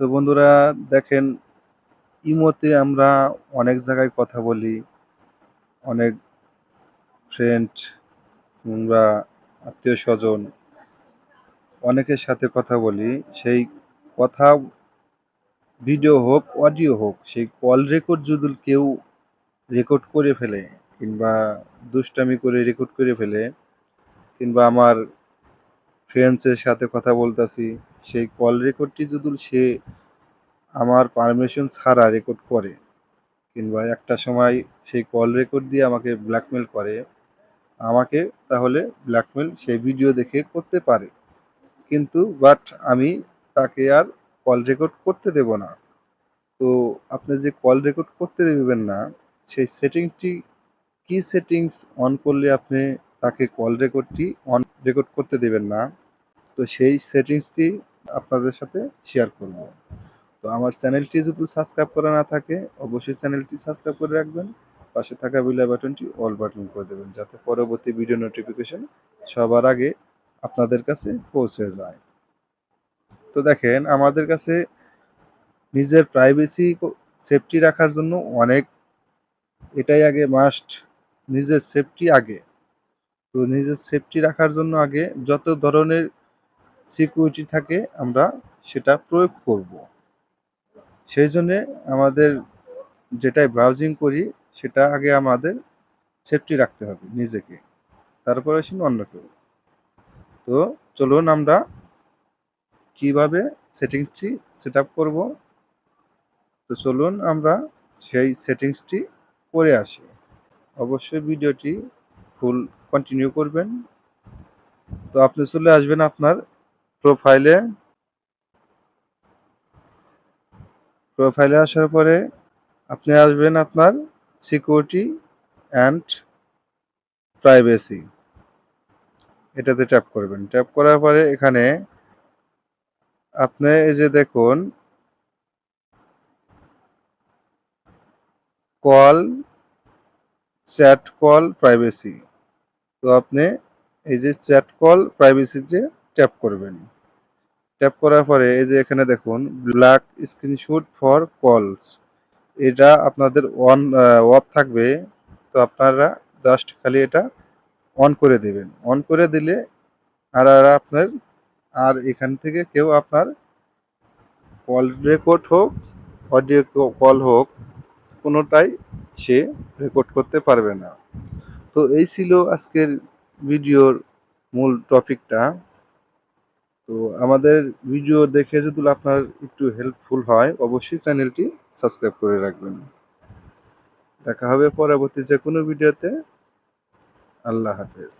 তো বন্ধুরা, দেখেন, ইমোতে আমরা অনেক জায়গায় কথা বলি। অনেক ফ্রেন্ড কিংবা আত্মীয় স্বজন অনেকের সাথে কথা বলি। সেই কথা ভিডিও হোক, অডিও হোক, সেই কল রেকর্ড যদি কেউ রেকর্ড করে ফেলে, কিংবা দুষ্টামি করে রেকর্ড করে ফেলে, কিংবা আমার ফ্রেন্ডসের সাথে কথা বলতাছি, সেই কল রেকর্ডটি যদি সে আমার পারমিশন ছাড়া রেকর্ড করে, কিংবা একটা সময় সেই কল রেকর্ড দিয়ে আমাকে ব্ল্যাকমেল করে, আমাকে তাহলে ব্ল্যাকমেল সেই ভিডিও দেখে করতে পারে। কিন্তু বাট আমি তাকে আর কল রেকর্ড করতে দেব না। তো আপনি যে কল রেকর্ড করতে দেবেন না, সেই সেটিংসটি কি সেটিংস অন করলে আপনি তাকে কল রেকর্ডটি অন রেকর্ড করতে দেবেন না? তো সেই সেটিংসটি আপনাদের সাথে শেয়ার করব। তো আমার চ্যানেলটি যদি সাবস্ক্রাইব করা না থাকে, অবশ্যই চ্যানেলটি সাবস্ক্রাইব করে রাখবেন। পাশে থাকা বিলা বাটনটি অল বাটন করে দেবেন, যাতে পরবর্তী ভিডিও নোটিফিকেশন সবার আগে আপনাদের কাছে পৌঁছে যায়। তো দেখেন, আমাদের কাছে নিজের প্রাইভেসি সেফটি রাখার জন্য অনেক, এটাই আগে মাস্ট নিজের সেফটি আগে। তো নিজের সেফটি রাখার জন্য আগে যত ধরনের সিকিউরিটি থাকে, আমরা সেটা প্রয়োগ করব। সেই জন্যে আমাদের যেটাই ব্রাউজিং করি, সেটা আগে আমাদের সেফটি রাখতে হবে নিজেকে, তারপরে আসেন অন্য কেউ তো চলুন আমরা কীভাবে সেটিংসটি সেট আপ করব। তো চলুন আমরা সেই সেটিংসটি করে আসি। অবশ্যই ভিডিওটি ফুল কন্টিনিউ করবেন। তো আপনি চলে আসবেন আপনার প্রোফাইলে প্রোফাইলে আসার পরে আপনি আসবেন আপনার সিকিউরিটি অ্যান্ড প্রাইভেসি এটাতে ট্যাপ করবেন। ট্যাপ করার পরে এখানে আপনি এই যে দেখুন কল চ্যাট কল প্রাইভেসি তো আপনি এই যে চ্যাট কল প্রাইভেসিতে ট্যাপ করবেন। ট্যাপ করার পরে এই যে এখানে দেখুন ব্ল্যাক স্ক্রিনশুট ফর কলস এটা আপনাদের অন অফ থাকবে, তো আপনারা জাস্ট খালি এটা অন করে দেবেন। অন করে দিলে আর আর আপনার, আর এখান থেকে কেউ আপনার কল রেকর্ড হোক অডিও কল হোক, কোনোটাই সে রেকর্ড করতে পারবে না। তো এই ছিল আজকের ভিডিওর মূল টপিকটা তো আমাদের ভিডিও দেখে যদি আপনার একটু হেল্পফুল হয়, অবশ্যই চ্যানেলটি সাবস্ক্রাইব করে রাখবেন। দেখা হবে পরবর্তী যে কোনো ভিডিওতে আল্লাহ হাফেজ।